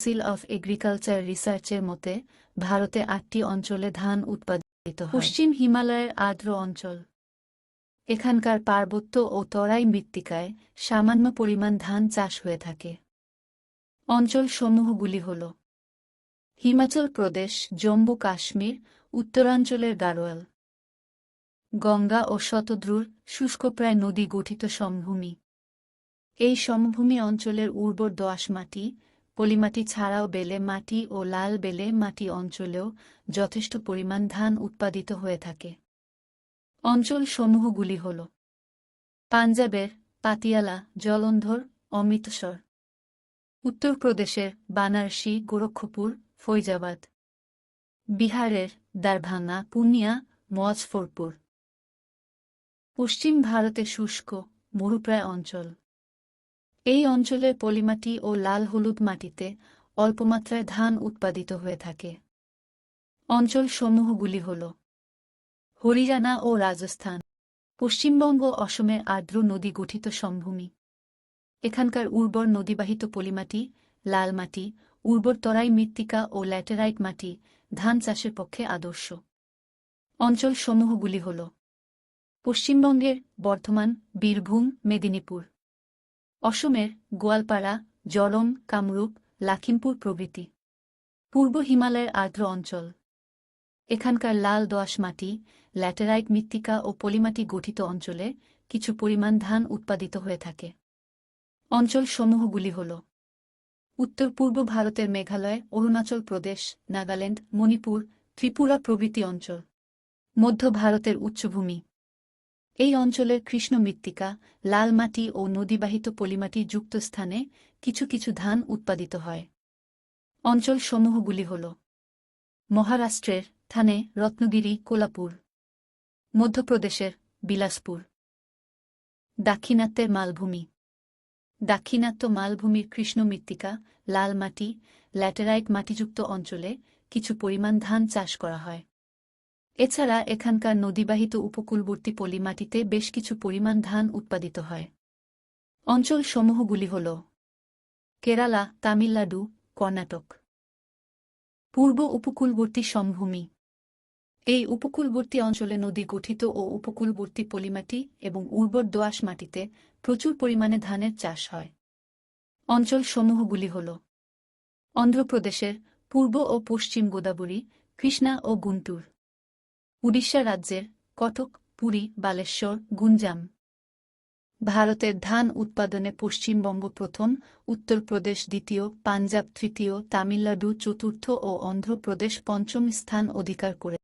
Council of agriculture রিসার্চের মতে, ভারতে আটটি অঞ্চলে ধান উৎপাদিত পশ্চিম হিমালয়ের আর্দ্র অঞ্চল। এখানকার পার্বত্য ও তরাই মৃত্তিকায় সামান্য পরিমাণ ধান চাষ হয়ে থাকে। অঞ্চল সমূহগুলি হল হিমাচল প্রদেশ, জম্মু কাশ্মীর, উত্তরাঞ্চলের গারোয়াল, গঙ্গা ও শতদ্রুর শুষ্কপ্রায় নদী গঠিত সমভূমি। এই সমভূমি অঞ্চলের উর্বর দোআঁশ মাটি পলিমাটি ছাড়াও বেলে মাটি ও লাল বেলে মাটি অঞ্চলেও যথেষ্ট পরিমাণ ধান উৎপাদিত হয়ে থাকে। অঞ্চল সমূহগুলি হল পাঞ্জাবের পাতিয়ালা, জলন্ধর, অমৃতসর। উত্তরপ্রদেশের বানারসি, গোরক্ষপুর, ফৈজাবাদ। বিহারের দারভাঙ্গা, পুনিয়া, মজফরপুর। পশ্চিম ভারতে শুষ্ক, মরুপ্রায় অঞ্চল। এই অঞ্চলের পলিমাটি ও লাল হলুদ মাটিতে অল্পমাত্রায় ধান উৎপাদিত হয়ে থাকে। অঞ্চল সমূহগুলি হল হরিয়ানা ও রাজস্থান, পশ্চিমবঙ্গ অসমের আর্দ্র নদী গঠিত সমভূমি। এখানকার উর্বর নদীবাহিত পলিমাটি, লাল মাটি, উর্বর তরাই মৃত্তিকা ও ল্যাটেরাইট মাটি ধান চাষের পক্ষে আদর্শ। অঞ্চল সমূহগুলি হল পশ্চিমবঙ্গের বর্ধমান, বীরভূম, মেদিনীপুর। অসমের গোয়ালপাড়া, জলম, কামরূপ, লাখিমপুর প্রভৃতি। পূর্ব হিমালয়ের আর্দ্র অঞ্চল। এখানকার লাল দোআঁশ মাটি, ল্যাটেরাইট মৃত্তিকা ও পলিমাটি গঠিত অঞ্চলে কিছু পরিমাণ ধান উৎপাদিত হয়ে থাকে। অঞ্চল সমূহগুলি হল উত্তর পূর্ব ভারতের মেঘালয়, অরুণাচল প্রদেশ, নাগাল্যান্ড, মণিপুর, ত্রিপুরা প্রভৃতি অঞ্চল। মধ্য ভারতের উচ্চভূমি। এই অঞ্চলের কৃষ্ণ মৃত্তিকা, লাল মাটি ও নদীবাহিত পলিমাটি যুক্ত স্থানে কিছু কিছু ধান উৎপাদিত হয়। অঞ্চল সমূহগুলি হল মহারাষ্ট্রের থানে রত্নগিরি, কোলাপুর, মধ্যপ্রদেশের বিলাসপুর, দাক্ষিণাত্যের মালভূমি। দাক্ষিণাত্য মালভূমির কৃষ্ণ মৃত্তিকা, লাল মাটি, ল্যাটেরাইট মাটিযুক্ত অঞ্চলে কিছু পরিমাণ ধান চাষ করা হয়। এছাড়া এখানকার নদীবাহিত উপকূলবর্তী পলিমাটিতে বেশ কিছু পরিমাণ ধান উৎপাদিত হয়। অঞ্চল সমূহগুলি হল কেরালা, তামিলনাড়ু, কর্ণাটক। পূর্ব উপকূলবর্তী সমভূমি। এই উপকূলবর্তী অঞ্চলে নদী গঠিত ও উপকূলবর্তী পলিমাটি এবং উর্বর দোআঁশ মাটিতে প্রচুর পরিমাণে ধানের চাষ হয়। অঞ্চল সমূহগুলি হল অন্ধ্রপ্রদেশের পূর্ব ও পশ্চিম গোদাবরী, কৃষ্ণা ও গুন্টুর। উড়িষ্যা রাজ্যের কটক, পুরী, বালেশ্বর, গুঞ্জাম। ভারতের ধান উৎপাদনে পশ্চিমবঙ্গ প্রথম, উত্তরপ্রদেশ দ্বিতীয়, পাঞ্জাব তৃতীয়, তামিলনাড়ু চতুর্থ ও অন্ধ্রপ্রদেশ পঞ্চম স্থান অধিকার করে।